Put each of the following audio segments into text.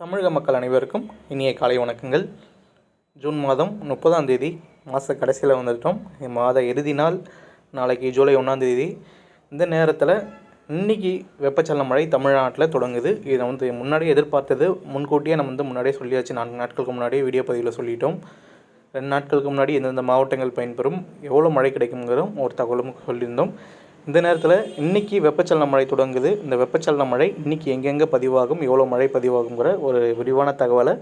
தமிழக மக்கள் அனைவருக்கும் இனிய காலை வணக்கங்கள். ஜூன் மாதம் முப்பதாம் தேதி மாத கடைசியில் வந்துட்டோம். மாத இறுதி நாள் நாளைக்கு ஜூலை ஒன்றாம் தேதி. இந்த நேரத்தில் இன்னைக்கு வெப்பச்சலன மழை தமிழ்நாட்டில் தொடங்குது. இதை வந்து முன்னாடியே எதிர்பார்த்தது முன்கூட்டியே நம்ம வந்து முன்னாடியே சொல்லியாச்சு. நான்கு நாட்களுக்கு முன்னாடியே வீடியோ பதிவில் சொல்லிட்டோம். ரெண்டு நாட்களுக்கு முன்னாடி எந்தெந்த மாவட்டங்கள் பயன்பெறும் எவ்வளோ மழை கிடைக்குங்கிறதும் ஒரு தகவலும் சொல்லியிருந்தோம். இந்த நேரத்தில் இன்றைக்கி வெப்பச்சலன மழை தொடங்குது. இந்த வெப்பச்சலன மழை இன்றைக்கி எங்கெங்கே பதிவாகும் எவ்வளோ மழை பதிவாகுங்கிற ஒரு விரிவான தகவலை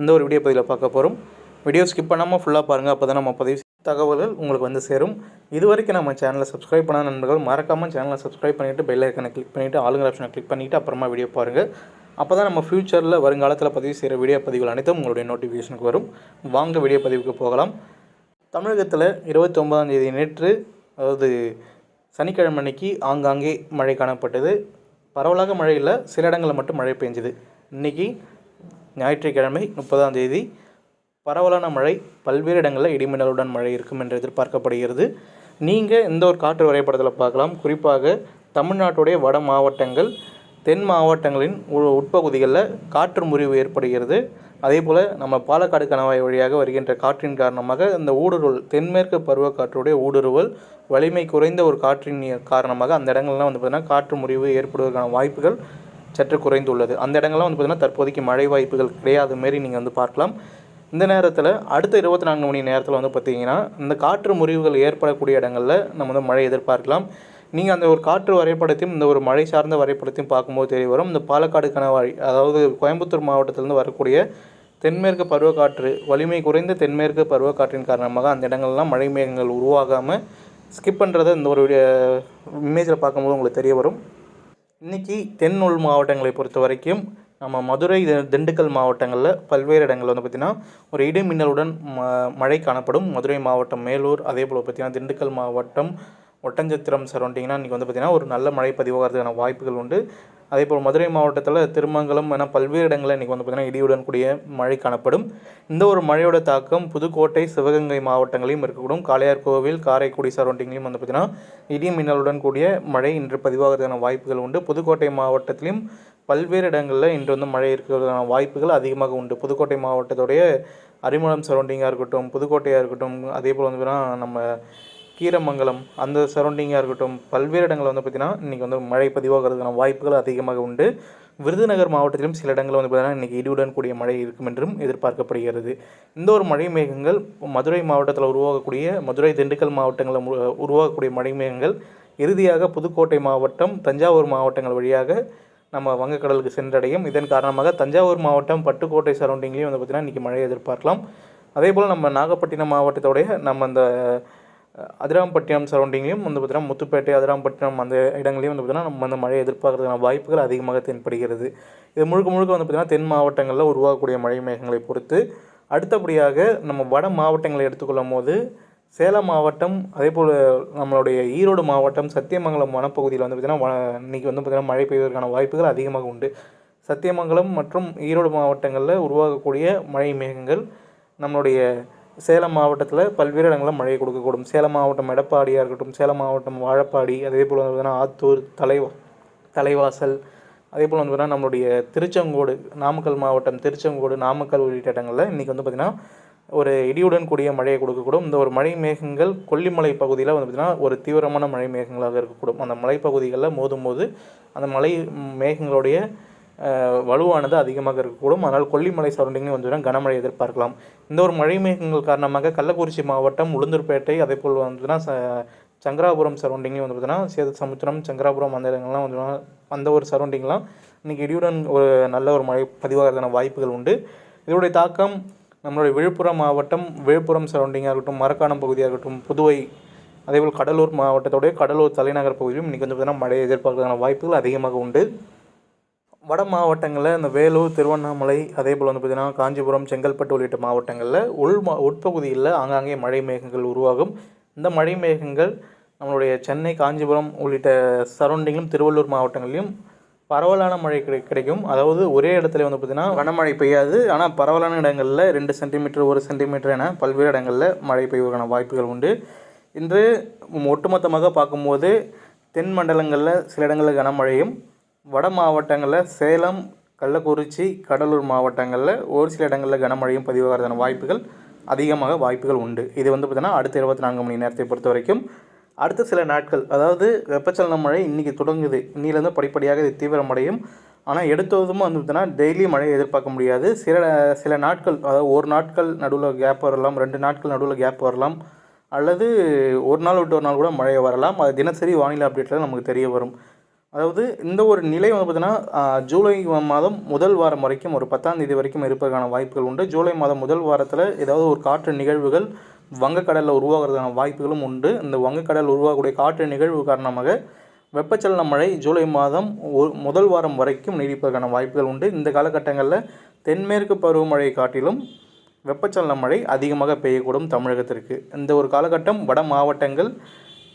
இந்த ஒரு வீடியோ பதிவில் பார்க்க போகிறோம் வீடியோ ஸ்கிப் பண்ணாமல் ஃபுல்லாக பாருங்கள் அப்போ தான் நம்ம பதிவு தகவல்கள் உங்களுக்கு வந்து சேரும். இது வரைக்கும் நம்ம சேனலை சப்ஸ்கிரைப் பண்ண நண்பர்கள் மறக்காமல் சேனலை சப்ஸ்கிரைப் பண்ணிவிட்டு பெல் ஐக்கனை கிளிக் பண்ணிவிட்டு ஆளுங்கிற ஆப்ஷனை கிளிக் பண்ணிவிட்டு அப்புறமா வீடியோ பாருங்கள் அப்போ தான் நம்ம ஃப்யூச்சரில் வருங்காலத்தில் பதிவு செய்கிற வீடியோ பதிவுகள் அனைத்தும் உங்களுடைய நோட்டிஃபிகேஷனுக்கு வரும். வாங்க வீடியோ பதிவுக்கு போகலாம். தமிழகத்தில் இருபத்தி ஒன்பதாம் தேதி நேற்று அதாவது சனிக்கிழமை அன்னைக்கு ஆங்காங்கே மழை காணப்பட்டது. பரவலாக மழை இல்லை சில இடங்களில் மட்டும் மழை பெஞ்சுது இன்றைக்கி ஞாயிற்றுக்கிழமை முப்பதாம் தேதி பரவலான மழை பல்வேறு இடங்களில் இடிமின்னலுடன் மழை இருக்கும் என்று எதிர்பார்க்கப்படுகிறது. நீங்கள் இந்த ஒரு காற்று வரைபடத்தில் பார்க்கலாம். குறிப்பாக தமிழ்நாட்டுடைய வட மாவட்டங்கள் தென் மாவட்டங்களின் உ- உட்பகுதிகளில் காற்று முறிவு ஏற்படுகிறது. அதே போல் நம்ம பாலக்காடு கணவாய் வழியாக வருகின்ற காற்றின் காரணமாக இந்த ஊடுருவல் தென்மேற்கு பருவக்காற்றுடைய ஊடுருவல் வலிமை குறைந்த ஒரு காற்றின் காரணமாக அந்த இடங்கள்லாம் வந்து பார்த்திங்கன்னா காற்று முறிவு ஏற்படுவதற்கான வாய்ப்புகள் சற்று குறைந்துள்ளது. அந்த இடங்கள்லாம் வந்து பார்த்திங்கன்னா தற்போதைக்கு மழை வாய்ப்புகள் கிடையாத. மாரி நீங்கள் வந்து பார்க்கலாம். இந்த நேரத்தில் அடுத்த இருபத்தி நான்கு மணி நேரத்தில் வந்து பார்த்திங்கன்னா இந்த காற்று முறிவுகள் ஏற்படக்கூடிய இடங்களில் நம்ம வந்து மழை எதிர்பார்க்கலாம். நீங்கள் அந்த ஒரு காற்று வரைபடத்தையும் இந்த ஒரு மழை சார்ந்த வரைபடத்தையும் பார்க்கும்போது தெரிய வரும். இந்த பாலக்காடு கணவாய் அதாவது கோயம்புத்தூர் மாவட்டத்திலிருந்து வரக்கூடிய தென்மேற்கு பருவக்காற்று வலிமை குறைந்த தென்மேற்கு பருவக்காற்றின் காரணமாக அந்த இடங்கள்லாம் மழை மேகங்கள் உருவாகாமல் ஸ்கிப் பண்ணுறதை இந்த ஒரு இமேஜில் பார்க்கும்போது உங்களுக்கு தெரிய வரும். இன்றைக்கி தென் உள் மாவட்டங்களை பொறுத்த வரைக்கும் நம்ம மதுரை திண்டுக்கல் மாவட்டங்களில் பல்வேறு இடங்களில் வந்து பார்த்திங்கன்னா ஒரு இடி மின்னலுடன் ம மழை காணப்படும். மதுரை மாவட்டம் மேலூர் அதே போல் பார்த்திங்கன்னா திண்டுக்கல் மாவட்டம் ஒட்டஞ்சத்திரம் சரௌண்டிங்னா இன்றைக்கி வந்து பார்த்திங்கன்னா ஒரு நல்ல மழை பதிவாகிறதுக்கான வாய்ப்புகள் உண்டு. அதே போல் மதுரை மாவட்டத்தில் திருமங்கலம் என பல்வேறு இடங்களில் இன்றைக்கி வந்து பார்த்திங்கன்னா இடியுடன் கூடிய மழை காணப்படும். இந்த ஒரு மழையோட தாக்கம் புதுக்கோட்டை சிவகங்கை மாவட்டங்களையும் இருக்கக்கூடும். காளையார் கோவில் காரைக்குடி சரௌண்டிங்லையும் வந்து பார்த்திங்கன்னா இடி மின்னலுடன் கூடிய மழை இன்று பதிவாகிறதுக்கான வாய்ப்புகள் உண்டு. புதுக்கோட்டை மாவட்டத்திலையும் பல்வேறு இடங்களில் இன்று வந்து மழை இருக்கிறதுக்கான வாய்ப்புகள் அதிகமாக உண்டு. புதுக்கோட்டை மாவட்டத்துடைய அரிமளம் சரௌண்டிங்காக இருக்கட்டும் புதுக்கோட்டையாக இருக்கட்டும் அதே போல் வந்து நம்ம கீரமங்கலம் அந்த சரௌண்டிங்காக இருக்கட்டும் பல்வேறு இடங்களில் வந்து பார்த்திங்கன்னா இன்றைக்கி வந்து மழை பதிவாகிறதுக்கான வாய்ப்புகள் அதிகமாக உண்டு. விருதுநகர் மாவட்டத்திலும் சில இடங்களில் வந்து பார்த்திங்கன்னா இன்றைக்கி இடியுடன் கூடிய மழை இருக்கும் என்றும் எதிர்பார்க்கப்படுகிறது. இந்த ஒரு மழை மேகங்கள் மதுரை மாவட்டத்தில் உருவாகக்கூடிய மதுரை திண்டுக்கல் மாவட்டங்களில் உருவாகக்கூடிய மழை மேகங்கள் இறுதியாக புதுக்கோட்டை மாவட்டம் தஞ்சாவூர் மாவட்டங்கள் வழியாக நம்ம வங்கக்கடலுக்கு சென்றடையும். இதன் காரணமாக தஞ்சாவூர் மாவட்டம் பட்டுக்கோட்டை சரௌண்டிங்லேயும் வந்து பார்த்திங்கன்னா இன்றைக்கி மழை எதிர்பார்க்கலாம். அதே போல் நம்ம நாகப்பட்டினம் மாவட்டத்தோடைய நம்ம அந்த அதிராம்பட்டினம் சரௌண்டிங்லேயும் வந்து பார்த்திங்கன்னா முத்துப்பேட்டை அதிராம்பட்டினம் அந்த இடங்களையும் வந்து பார்த்திங்கன்னா நம்ம அந்த மழை எதிர்பார்க்கறதுக்கான வாய்ப்புகள் அதிகமாக தென்படுகிறது. இது முழுக்க முழுக்க வந்து பார்த்திங்கன்னா தென் மாவட்டங்களில் உருவாகக்கூடிய மழை மேகங்களை பொறுத்து. அடுத்தபடியாக நம்ம வட மாவட்டங்களை எடுத்துக்கொள்ளும் போது சேலம் மாவட்டம் அதே போல் நம்மளுடைய ஈரோடு மாவட்டம் சத்தியமங்கலம் வனப்பகுதியில் வந்து பார்த்திங்கன்னா வ- வந்து பார்த்திங்கன்னா மழை பெய்வதற்கான வாய்ப்புகள் அதிகமாக உண்டு. சத்தியமங்கலம் மற்றும் ஈரோடு மாவட்டங்களில் உருவாகக்கூடிய மழை மேகங்கள் நம்மளுடைய சேலம் மாவட்டத்தில் பல்வேறு இடங்களில் மழை கொடுக்கக்கூடும். சேலம் மாவட்டம் எடப்பாடியாக இருக்கட்டும் சேலம் மாவட்டம் வாழப்பாடி அதே போல் வந்து பார்த்தீங்கன்னா ஆத்தூர் தலைவா தலைவாசல் அதே போல் வந்து பார்த்தீங்கன்னா நம்மளுடைய திருச்செங்கோடு நாமக்கல் மாவட்டம் திருச்செங்கோடு நாமக்கல் உள்ளிட்ட இடங்களில் இன்றைக்கி வந்து பார்த்திங்கன்னா ஒரு இடியுடன் கூடிய மழையை கொடுக்கக்கூடும். இந்த ஒரு மழை மேகங்கள் கொல்லிமலை பகுதியில் வந்து பார்த்திங்கன்னா ஒரு தீவிரமான மழை மேகங்களாக இருக்கக்கூடும். அந்த மலைப்பகுதிகளில் மோதும் போது அந்த மலை மேகங்களுடைய வலுவானது அதிகமாக இருக்கக்கூடும். அதனால் கொல்லிமலை சரௌண்டிங்கும் வந்து கனமழை எதிர்பார்க்கலாம். இந்த ஒரு மழை மேகங்கள் காரணமாக கள்ளக்குறிச்சி மாவட்டம் உளுந்தூர்பேட்டை அதே போல் வந்து ச- சங்கராபுரம் சரௌண்டிங்லேயும் வந்து பார்த்திங்கன்னா சேது சமுத்திரம் சங்கராபுரம் அந்த இடங்கள்லாம் வந்து அந்த ஒரு சரௌண்டிங்லாம் இன்றைக்கி இடியுடன் ஒரு நல்ல ஒரு மழை பதிவாகிறதுக்கான வாய்ப்புகள் உண்டு. இதனுடைய தாக்கம் நம்மளுடைய விழுப்புரம் மாவட்டம் விழுப்புரம் சரௌண்டிங்காக இருக்கட்டும் மரக்காணம் பகுதியாக இருக்கட்டும் புதுவை அதேபோல் கடலூர் மாவட்டத்தோடைய கடலூர் தலைநகர் பகுதியிலும் இன்றைக்கி வந்து பார்த்திங்கன்னா மழையை எதிர்பார்க்கறதுக்கான வாய்ப்புகள் அதிகமாக உண்டு. வட மாவட்டங்களில் இந்த வேலூர் திருவண்ணாமலை அதே போல் வந்து பார்த்திங்கன்னா காஞ்சிபுரம் செங்கல்பட்டு உள்ளிட்ட மாவட்டங்களில் உள் மா உட்பகுதியில் ஆங்காங்கே மழை மேகங்கள் உருவாகும். இந்த மழை மேகங்கள் நம்மளுடைய சென்னை காஞ்சிபுரம் உள்ளிட்ட சரௌண்டிங்கிலும் திருவள்ளூர் மாவட்டங்களிலும் பரவலான மழை கிடை கிடைக்கும். அதாவது ஒரே இடத்துல வந்து பார்த்திங்கன்னா கனமழை பெய்யாது. ஆனால் பரவலான இடங்களில் ரெண்டு சென்டிமீட்டர் ஒரு சென்டிமீட்டர் என பல்வேறு இடங்களில் மழை பெய்வதற்கான வாய்ப்புகள் உண்டு. இன்று ஒட்டுமொத்தமாக பார்க்கும்போது தென் மண்டலங்களில் சில இடங்களில் கனமழையும் வட மாவட்டங்களில் சேலம் கள்ளக்குறிச்சி கடலூர் மாவட்டங்களில் ஒரு சில இடங்களில் கனமழையும் பதிவாகிறதான வாய்ப்புகள் அதிகமாக வாய்ப்புகள் உண்டு. இது வந்து பார்த்திங்கன்னா அடுத்த இருபத்தி நான்கு மணி நேரத்தை பொறுத்த வரைக்கும் அடுத்த சில நாட்கள் அதாவது வெப்பச்சலன மழை இன்றைக்கி தொடங்குது. இன்னிலேருந்து படிப்படியாக இது தீவிரமடையும். ஆனால் எடுத்ததும் வந்து பார்த்தீங்கன்னா டெய்லி மழையை எதிர்பார்க்க முடியாது. சில சில நாட்கள் அதாவது ஒரு நாட்கள் நடுவில் கேப் வரலாம் ரெண்டு நாட்கள் நடுவில் கேப் வரலாம் அல்லது ஒரு நாள் விட்டு ஒரு நாள் கூட மழை வரலாம். அது தினசரி வானிலை அப்டேட்டில் நமக்கு தெரிய வரும். அதாவது இந்த ஒரு நிலை வந்து பார்த்திங்கன்னா ஜூலை மாதம் முதல் வாரம் வரைக்கும் ஒரு பத்தாம் தேதி வரைக்கும் இருப்பதற்கான வாய்ப்புகள் உண்டு. ஜூலை மாதம் முதல் வாரத்தில் ஏதாவது ஒரு காற்று நிகழ்வுகள் வங்கக்கடலில் உருவாகிறதுக்கான வாய்ப்புகளும் உண்டு. இந்த வங்கக்கடல் உருவாகக்கூடிய காற்று நிகழ்வு காரணமாக வெப்பச்சலன மழை ஜூலை மாதம் ஒரு முதல் வாரம் வரைக்கும் நீடிப்பதற்கான வாய்ப்புகள் உண்டு. இந்த காலகட்டங்களில் தென்மேற்கு பருவமழை காட்டிலும் வெப்பச்சலன மழை அதிகமாக பெய்யக்கூடும் தமிழகத்திற்கு. இந்த ஒரு காலகட்டம் வட மாவட்டங்கள்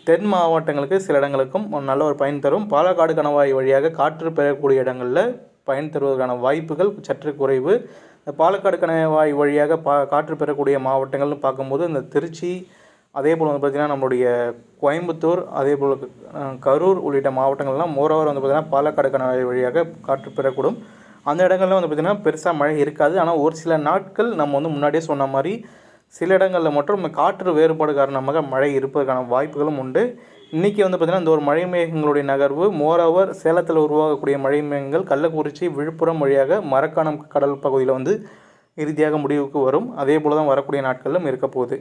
தென் மாவட்டங்களுக்கு சில இடங்களுக்கும் நல்ல ஒரு பயன் தரும். பாலக்காடு கணவாய் வழியாக காற்று பெறக்கூடிய இடங்களில் பயன் தருவதற்கான வாய்ப்புகள் சற்று குறைவு. இந்த பாலக்காடு கணவாய் வழியாக பா காற்று பெறக்கூடிய மாவட்டங்கள்னு பார்க்கும்போது இந்த திருச்சி அதே போல் வந்து பார்த்திங்கன்னா நம்மளுடைய கோயம்புத்தூர் அதே போல் கரூர் உள்ளிட்ட மாவட்டங்கள்லாம் மோரோவர் வந்து பார்த்திங்கன்னா பாலக்காடு கணவாய் வழியாக காற்று பெறக்கூடும். அந்த இடங்கள்ல வந்து பார்த்திங்கன்னா பெருசாக மழை இருக்காது. ஆனால் ஒரு சில நாட்கள் நம்ம வந்து முன்னாடியே சொன்ன மாதிரி சில இடங்களில் மட்டும் காற்று வேறுபாடு காரணமாக மழை இருப்பதற்கான வாய்ப்புகளும் உண்டு. இன்றைக்கி வந்து பார்த்திங்கன்னா இந்த ஒரு மழை மேகங்களுடைய நகர்வு மோரோவர் சேலத்தில் உருவாகக்கூடிய மழை மேகங்கள் கள்ளக்குறிச்சி விழுப்புரம் வழியாக மரக்காணம் கடல் பகுதியில் வந்து இறுதியாக முடிவுக்கு வரும். அதே போல் தான் வரக்கூடிய நாட்களிலும் இருக்க போகுது.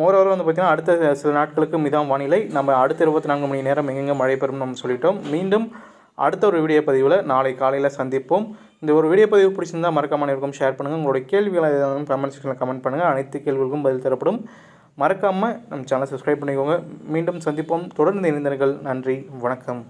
மோரோவர் வந்து பார்த்திங்கன்னா அடுத்த சில நாட்களுக்கு மிதம் வானிலை. நம்ம அடுத்த இருபத்தி நான்கு மணி நேரம் எங்கெங்கே மழை பெறும் நம்ம சொல்லிட்டோம். மீண்டும் அடுத்த ஒரு வீடியோ பதிவில் நாளை காலையில் சந்திப்போம். இந்த ஒரு வீடியோ பதிவு பிடிச்சிருந்தால் மறக்காம அனைவருக்கும் ஷேர் பண்ணுங்கள் உங்களுடைய கேள்விகளை ஏதாவது கமெண்ட் செக்ஷனில் கமெண்ட் பண்ணுங்கள் அனைத்து கேள்விகளுக்கும் பதில் தரப்படும். மறக்காமல் நம்ம சேனலை சப்ஸ்கிரைப் பண்ணிக்கோங்க. மீண்டும் சந்திப்போம். தொடர்ந்து இணைந்தர்கள் நன்றி. வணக்கம்.